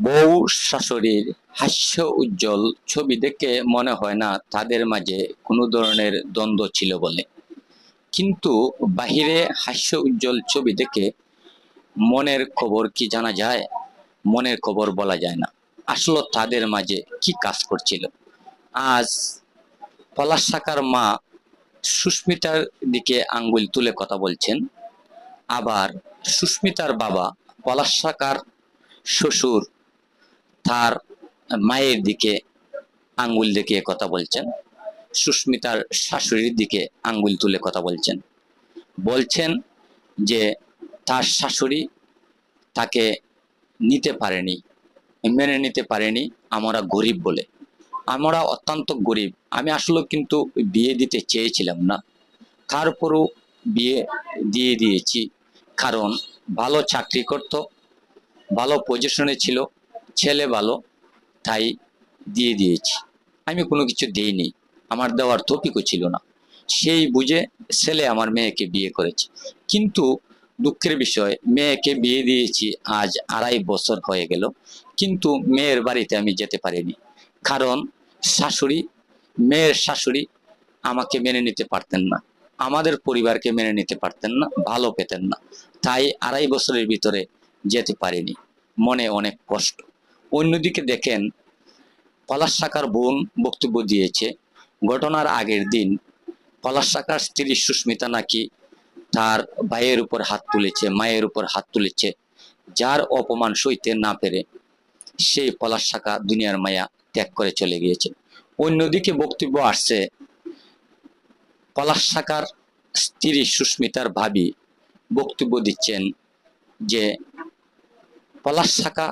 বউ শাশুড়ির হাস্য উজ্জ্বল ছবি দেখে মনে হয় না তাদের মাঝে কোনো ধরনের দ্বন্দ্ব ছিল বলে। কিন্তু বাহিরে হাস্য উজ্জ্বল ছবি দেখে মনের খবর কি জানা যায়? মনের খবর বলা যায় না। আসলে তাদের মাঝে কি কাজ করছিল? আজ পলাশ শাখার মা সুস্মিতার দিকে আঙ্গুল তুলে কথা বলছেন। আবার সুস্মিতার বাবা পলাশ শাখার শ্বশুর তার মায়ের দিকে আঙ্গুল দেখিয়ে কথা বলছেন, সুস্মিতার শাশুড়ির দিকে আঙ্গুল তুলে কথা বলছেন। বলছেন যে তার শাশুড়ি তাকে নিতে পারেনি, মেনে নিতে পারেনি, আমরা গরিব বলে। আমরা অত্যন্ত গরিব। আমি আসলে কিন্তু বিয়ে দিতে চেয়েছিলাম না। তারপরও বিয়ে দিয়ে দিয়েছি। কারণ ভালো চাকরি করত, ভালো পজিশনে ছিল। ছেলে ভালো, তাই দিয়ে দিয়েছি। আমি কোনো কিছু দিইনি, আমার দেওয়ার টপিকও ছিল না। সেই বুঝে ছেলে আমার মেয়েকে বিয়ে করেছে। কিন্তু দুঃখের বিষয়, মেয়েকে বিয়ে দিয়েছি, আজ আড়াই বছর হয়ে গেল, কিন্তু মেয়ের বাড়িতে আমি যেতে পারিনি। কারণ শাশুড়ি, মেয়ের শাশুড়ি আমাকে মেনে নিতে পারতেন না। আমাদের পরিবারকে মেনে নিতে পারতেন না, ভালো পেতেন না। তাই আড়াই বছরের ভিতরে যেতে পারিনি। মনে অনেক কষ্ট। অন্যদিকে দেখেন পলাশ শাখার বোন বক্তব্য দিয়েছে, ঘটনার আগের দিন পলাশ শাখার স্ত্রী সুস্মিতা নাকি তার ভাইয়ের উপর হাত তুলেছে, মায়ের উপর হাত তুলেছে, যার অপমান সইতে না পেরে সেই পলাশ শাখা দুনিয়ার মায়া ত্যাগ করে চলে গিয়েছে। অন্যদিকে বক্তব্য আসছে, পলাশ শাখার স্ত্রী সুস্মিতার ভাবি বক্তব্য দিচ্ছেন যে, পলাশ শাখা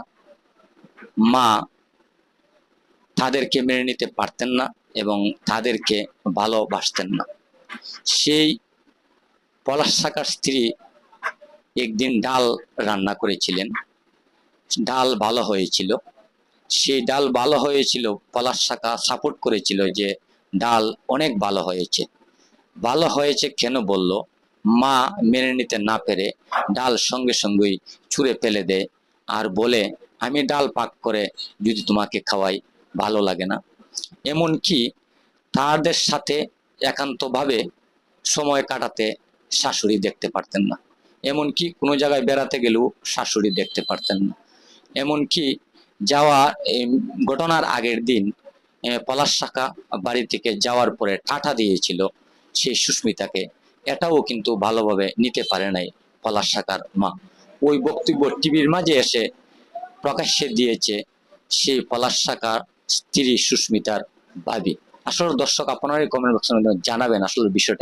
মা তাদেরকে মেনে নিতে পারতেন না এবং তাদেরকে ভালোবাসতেন না। সেই পলাশ শাখার স্ত্রী একদিন ডাল রান্না করেছিলেন। ডাল ভালো হয়েছিল। সেই ডাল ভালো হয়েছিল, পলাশ শাখা সাপোর্ট করেছিল যে ডাল অনেক ভালো হয়েছে। ভালো হয়েছে কেন বলল, মা মেনে নিতে না পেরে ডাল সঙ্গে সঙ্গেই ছুঁড়ে ফেলে দেয় আর বলে আমি ডাল পাক করে যদি তোমাকে খাওয়াই, ভালো লাগে না। এমনকি তাদের সাথে একান্তভাবে সময় কাটাতে শাশুড়ি দেখতে পারতেন না। এমনকি কোনো জায়গায় বেড়াতে গেলেও শাশুড়ি দেখতে পারতেন না। এমনকি যাওয়া ঘটনার আগের দিন পলাশ শাখা বাড়ি থেকে যাওয়ার পরে টাটা দিয়েছিল সেই সুস্মিতাকে। এটাও কিন্তু ভালোভাবে নিতে পারে নাই পলাশ শাখার মা। ওই বক্তব্য টিভির মাঝে এসে প্রকাশ্যে দিয়েছে সেই পলাশ শাখার স্ত্রী সুস্মিতার ভাবি আসলে দর্শক, আপনারাই কমেন্ট বক্সের মধ্যে জানাবেন আসলে বিষয়টা